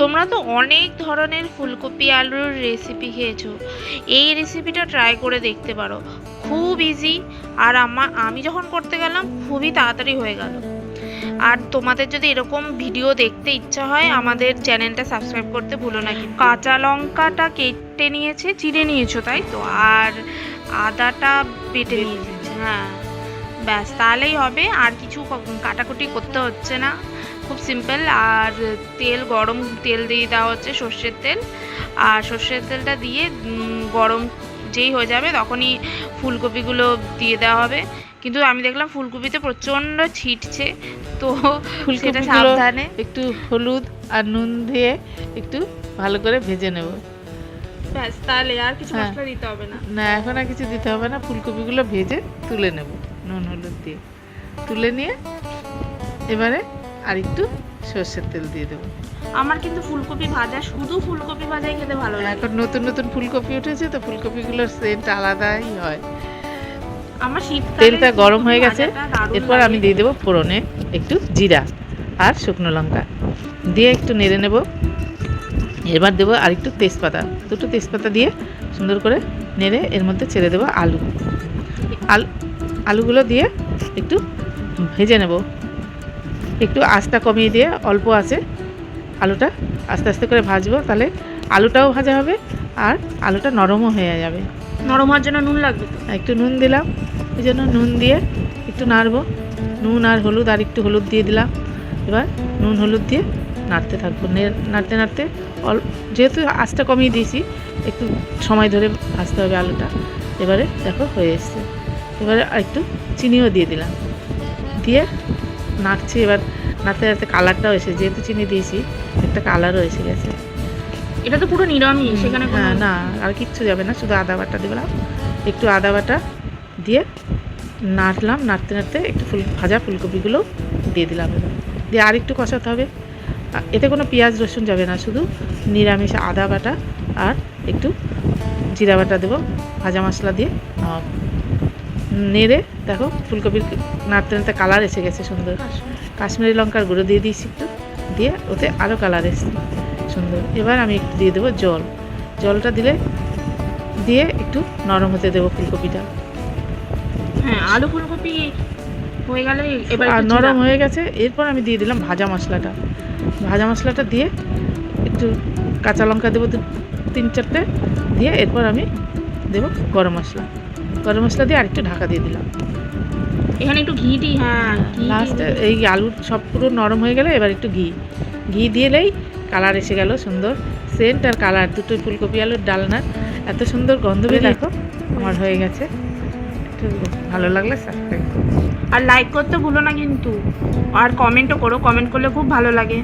তোমরা তো অনেক ধরনের ফুলকপি আলুর রেসিপি খেয়েছো। এই রেসিপিটা ট্রাই করে দেখতে পারো। খুব ইজি আর আমার আমি যখন করতে গেলাম খুবই তাড়াতাড়ি হয়ে গেল। আর তোমাদের যদি এরকম ভিডিও দেখতে ইচ্ছা হয় আমাদের চ্যানেলটা সাবস্ক্রাইব করতে ভুলো না। কিন্তু কাঁচা লঙ্কাটা কেটে নিয়েছে চিড়ে নিয়েছো তাই তো? আর আদাটা বেটে নিয়েছে। হ্যাঁ। ব্যাস তাহলেই হবে। আর কিছু কাটাকুটি করতে হচ্ছে না। খুব সিম্পল আর তেল গরম তেল দিয়ে দেওয়া হচ্ছে সর্ষের তেল। আর সর্ষের তেলটা দিয়ে গরম যেই হয়ে যাবে তখনই ফুলকপিগুলো দিয়ে দেওয়া হবে। কিন্তু আমি দেখলাম ফুলকপিতে প্রচণ্ড ছিটছে তো সেটা সাবধানে। একটু হলুদ আর নুন দিয়ে একটু ভালো করে ভেজে নেব। ব্যাস তাহলে আর কিছু হ্যাঁ। মশলা দিতে হবে না। না এখন আর কিছু দিতে হবে না। ফুলকপিগুলো ভেজে তুলে নেব নুন হলুদ দিয়ে। তুলে নিয়ে এবারে আর একটু সর্ষের তেল দিয়ে দেবো। আমার কিন্তু ফুলকপি ভাজা শুধু ফুলকপি ভাজাই খেতে ভালো লাগে। এখন নতুন নতুন ফুলকপি উঠেছে তো ফুলকপিগুলোর সেন্ট আলাদাই হয়। আমার শীতকালে তেলটা গরম হয়ে গেছে এরপর আমি দিয়ে দেবো ফোড়নে একটু জিরা আর শুকনো লঙ্কা। দিয়ে একটু নেড়ে নেব। এবার দেবো আর একটু তেজপাতা। দুটো তেজপাতা দিয়ে সুন্দর করে নেড়ে এর মধ্যে ছেড়ে দেবো আলু। আলু আলুগুলো দিয়ে একটু ভেজে নেব। একটু আস্তা কমিয়ে দিয়ে অল্প আছে আলুটা আস্তে আস্তে করে ভাজবো তাহলে আলুটাও ভাজা হবে আর আলুটা নরমও হয়ে যাবে। নরম হওয়ার জন্য নুন লাগবে একটু নুন দিলাম ওই জন্য নুন দিয়ে একটু নাড়বো। নুন আর হলুদ আর একটু হলুদ দিয়ে দিলাম এবার নুন হলুদ দিয়ে নাড়তে থাকব। নাড়তে নাড়তে অল যেহেতু আঁচটা কমিয়ে দিয়েছি একটু সময় ধরে ভাজতে হবে আলুটা। এবারে দেখো হয়ে এসছে। এবারে আর একটু চিনিও দিয়ে দিলাম। দিয়ে নাড়ছি এবার নাড়তে নাড়তে কালারটাও এসে যেহেতু চিনি দিয়েছি একটা কালারও এসে গেছে। এটা তো পুরো নিরামিষ সেখানে হ্যাঁ না আর কিচ্ছু যাবে না শুধু আদা বাটা দিলাম। একটু আদা বাটা দিয়ে নাড়লাম নাড়তে নাড়তে একটু ফুল ভাজা ফুলকপিগুলো দিয়ে দিলাম এবার। দিয়ে আর একটু কষাতে হবে। এতে কোনো পেঁয়াজ রসুন যাবে না শুধু নিরামিষ আদা বাটা আর একটু জিরা বাটা দেবো ভাজা মশলা দিয়ে। নেড়ে দেখো ফুলকপির নাড়তে নাড়তে কালার এসে গেছে সুন্দর। কাশ্মীরি লঙ্কার গুঁড়ো দিয়ে দিয়েছি একটু দিয়ে ওতে আরও কালার এসছে সুন্দর। এবার আমি একটু দিয়ে দেবো জল। জলটা দিলে দিয়ে একটু নরম হতে দেবো ফুলকপিটা। হ্যাঁ আলু ফুলকপি হয়ে গেলে এবার নরম হয়ে গেছে এরপর আমি দিয়ে দিলাম ভাজা মশলাটা। ভাজা মশলাটা দিয়ে একটু কাঁচা লঙ্কা দেবো দু- তিন চারটে দিয়ে এরপর আমি দেবো গরম মশলা। গরম মশলা দিয়ে আরেকটু ঢাকা দিয়ে দিলাম। এখানে একটু ঘি দিই হ্যাঁ লাস্টে এই আলুর সব পুরো নরম হয়ে গেলে এবার একটু ঘি। ঘি দিলেই কালার এসে গেল সুন্দর। সেন্ট আর কালার দুটোই ফুলকপি আলুর ডালনার এত সুন্দর গন্ধ বেরিয়ে দেখো আমার হয়ে গেছে। ভালো লাগলে সাবস্ক্রাইব আর লাইক করতে ভুলো না কিন্তু। আর কমেন্টও করো কমেন্ট করলে খুব ভালো লাগে।